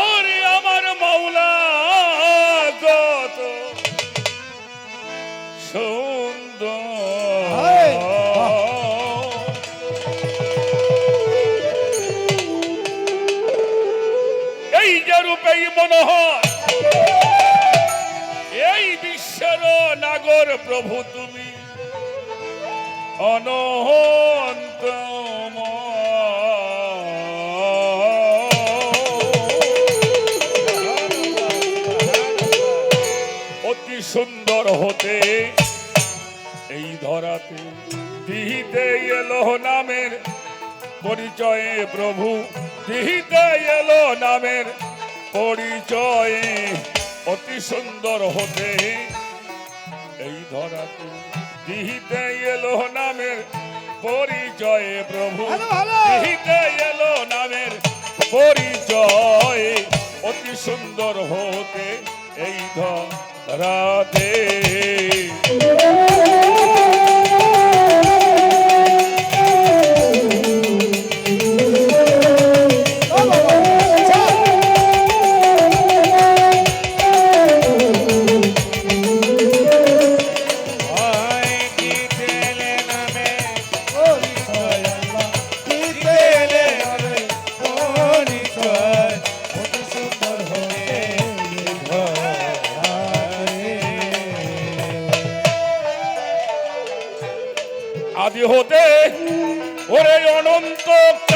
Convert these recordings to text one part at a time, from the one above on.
ওরে আমার মাওলা কত সুন্দর। এই যে রূপেই মনোহর এই বিশ্বের নাগর প্রভু তুমি। অনহর সুন্দর হতে। এই ধরাতে দিহিতে এলো নামের পরিচয়ে প্রভু দিহিতে এলো নামের পরিচয়ে অতি সুন্দর হতে। এই ধরাতে দিহিতে এলো নামের পরিচয়ে প্রভু। দিহিতে এলো নামের পরিচয়ে অতি সুন্দর হতে। এই ধরাতে રાધે তো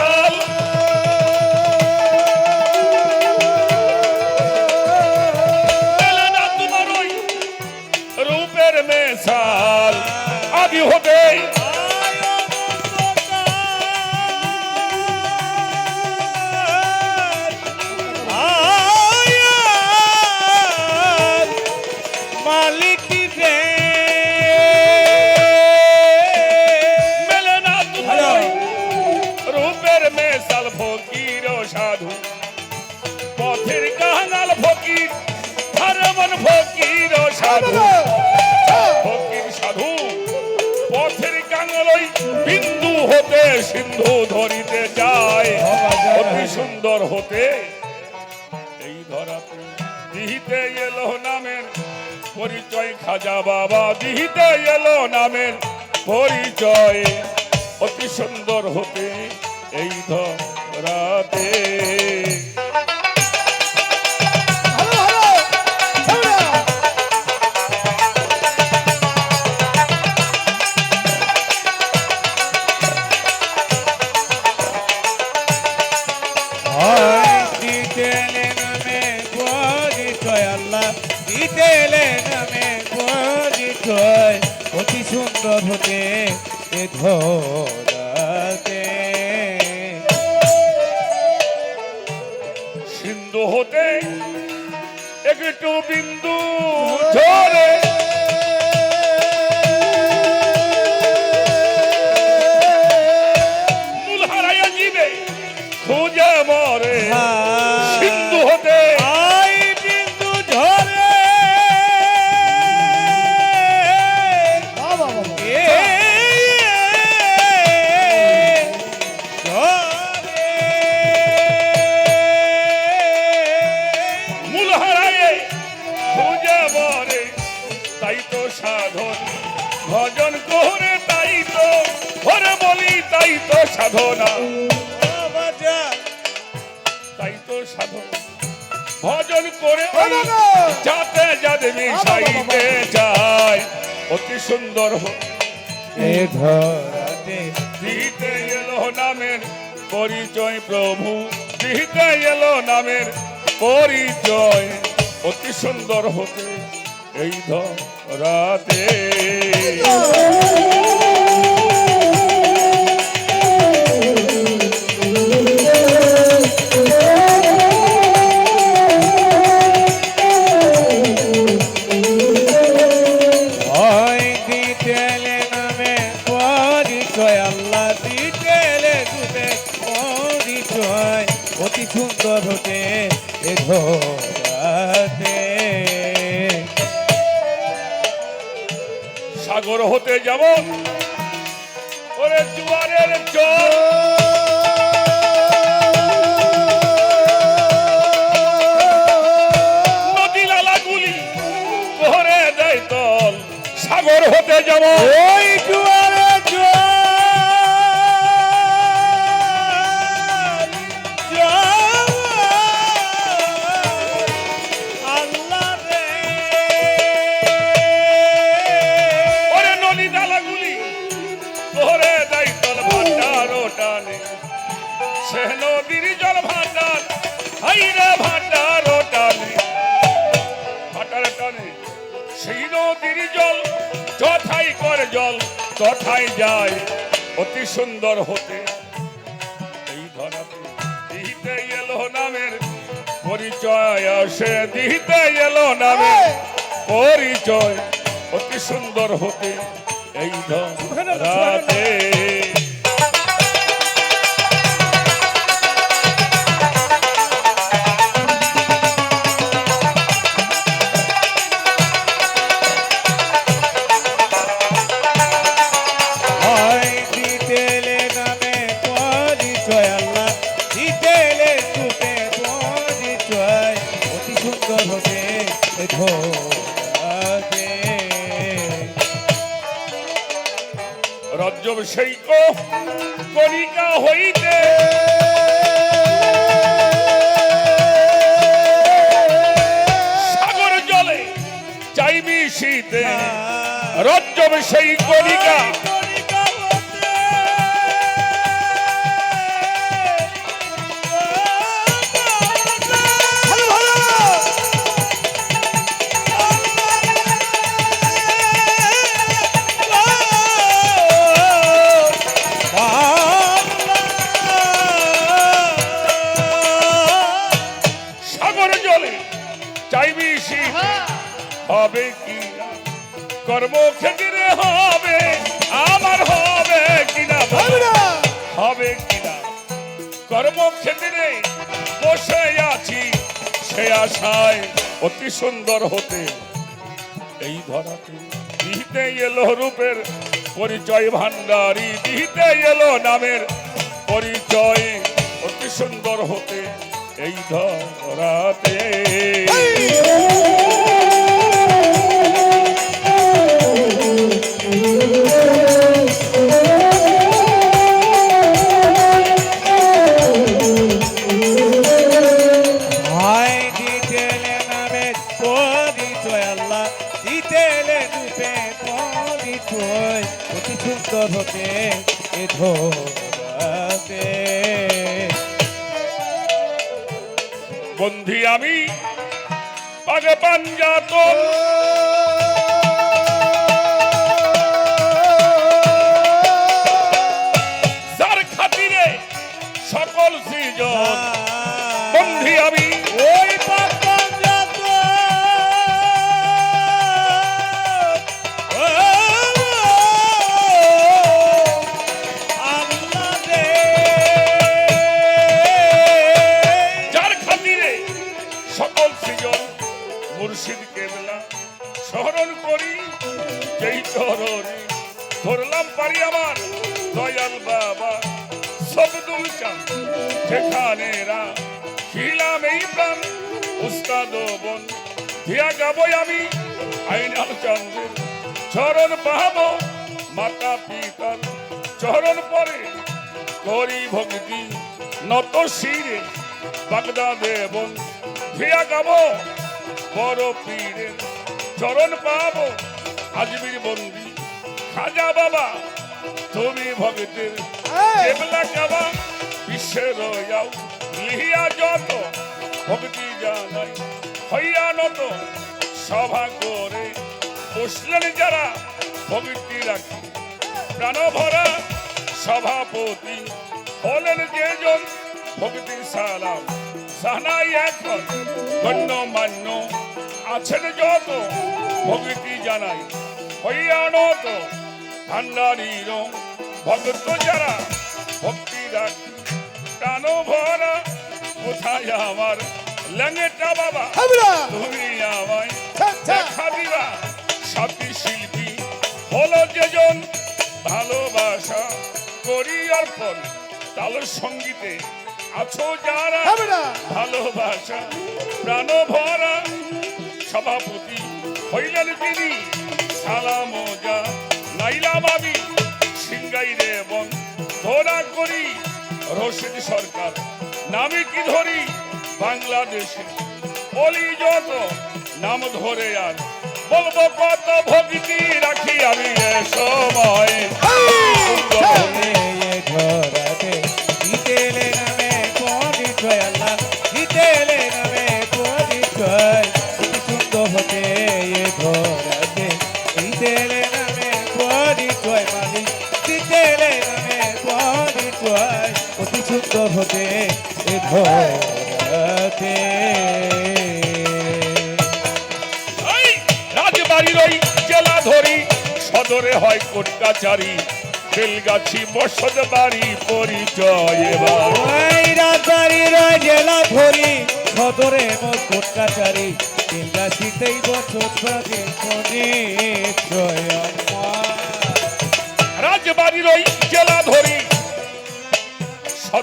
সাধু। এলো নামের পরিচয় খাজা বাবা। দিহিতে এলো নামের পরিচয়। অতি সুন্দর হতে এই ধরাতে আমি নামে পরিচয় অতি সুন্দর হতে এ ধরাতে মরে তাই তো সাধন। ভজন করে তাই তো ঘরে বলি তাই তো সাধনা। তাই তো সাধন। ভজন করে যাতে মিশাইতে যায় অতি সুন্দর দিতে এলো নামের পরিচয় প্রভু। দিতে এলো নামের পরিচয়। অতি সুন্দর হতে এই ধরাতে। অতি সুন্দর হতে এ সাগর হতে যাব। ওরে জুয়ারের জল। নদী লালাগুলি ভরে দেয় দল সাগর হতে যাব। ওই জোয়ার সেই নদীর জল যথাই করে জল তথাই যায় অতি সুন্দর হতে। এই ধরাতে দিতে এলো নামের পরিচয় আসে দিতে এলো নামের পরিচয় অতি সুন্দর হতে। এই ধরাতে রজ্জব সেই কণিকা হইতে। সাগর জলে চাইবি শীতে রজ্জব সেই কণিকা। কর্মক্ষেত্রে বসে আছি, সে আশায় অতি সুন্দর হতে। এই ধরাতে দিতে এলো রূপের পরিচয় ভান্ডারি দিতে এলো নামের পরিচয় অতি সুন্দর হতে। এই ধরাতে হয় আমি। পাগে পাঞ্জাত মুর্শিদ কেবলা। স্মরণ করি, যেই চরণে ধরলাম পারি আমার। দয়াল বাবা সবদুল চাঁদ যেখানে রা খিলাম এই প্রাণ, উস্তাদ বন, দিয়া গাবই আমি আইনাল চন্দ্রের চরণ পাহাবো। মাতা পিতার চরণ পরে করি ভক্তি, নত শিরে বাগদা দেবন ধিয়া গাবো। বড় পীরের চরণ পাবো আজমির বন্দি খাজা বাবা তুমি ভক্তের কেবলা কাবা বিশ্বের যাও লিহিয়া যত ভক্তি জানাই হইয়া নত। সভা করে বসলেন যারা ভক্তি রাখি। প্রাণ ভরা সভাপতি হলেন যেজন ভক্তি সালাম। সানাই এখন গণ্যমান্য আছেন যত ভক্তি জানাই হইয়া নত। ভান্ডারীর ভক্ত যারা ভক্তি রাখি প্রাণ ভরা কোথায় আমার ল্যাঙ্গেটা বাবা? তুমি আমায় দেখা দিবা। সাথী শিল্পী হলো যেজন ভালোবাসা করি অর্পণ তাল সঙ্গীতে আছো যারা ভালোবাসা প্রাণ ভরা সভাপতি হইলেন তিনি। শালা মোজা নাইলাম আমি সিংগাই রে বন ধরা করি। রশিদ সরকার নামে কি ধরি? বাংলাদেশে বলি যত নাম ধরে আর। বলব কত ভক্তি রাখি আমি এ সময়। নামে অতি সুন্দর হতে এ রাজবাড়ির ওই জেলা ধরি সদরে হয় কোট কাচারি বেলগাছি বসত বাড়ি পরিচয় এবার। ওই রাজবাড়ির ওই জেলা ধরি সদরে বছর প্রাচীন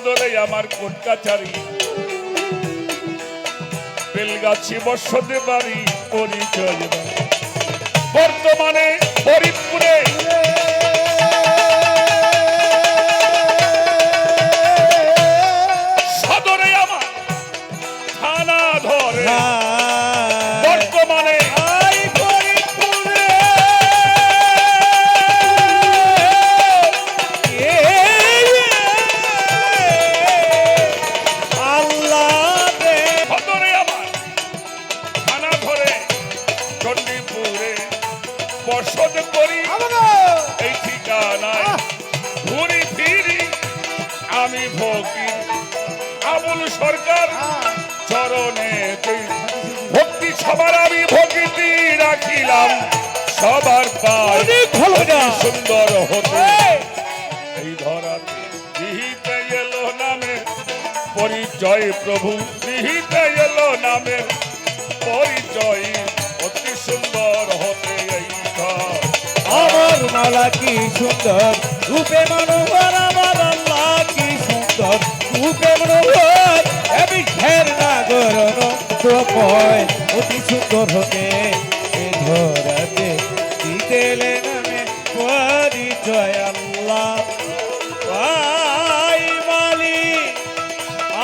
সদরে আমার কোট কাচারি বেলগাছি বসতে পারি পরিচয় বর্তমানে ফরিদপুরে সরকার। চরণে ভক্তি সবার আমি ভক্তি রাখিলাম। সবার সুন্দর হতে। এই। ধরাতে দিহিতে এলো নামে পরিচয় প্রভু দিহিতে এলো নামে। পরিচয় অতি সুন্দর হতে এই ঘর। আমার মালা কি সুন্দর রূপে মনোহর আমার আল্লাহ কি সুন্দর রূপে মনোহর। বিশ্বের নাগর রক্তময় অতি সুন্দর হতে। ধরাতে দিতেলে নামে পরিচয় আল্লাহ। মালি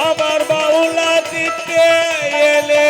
আবার বাউলা দিতে এলে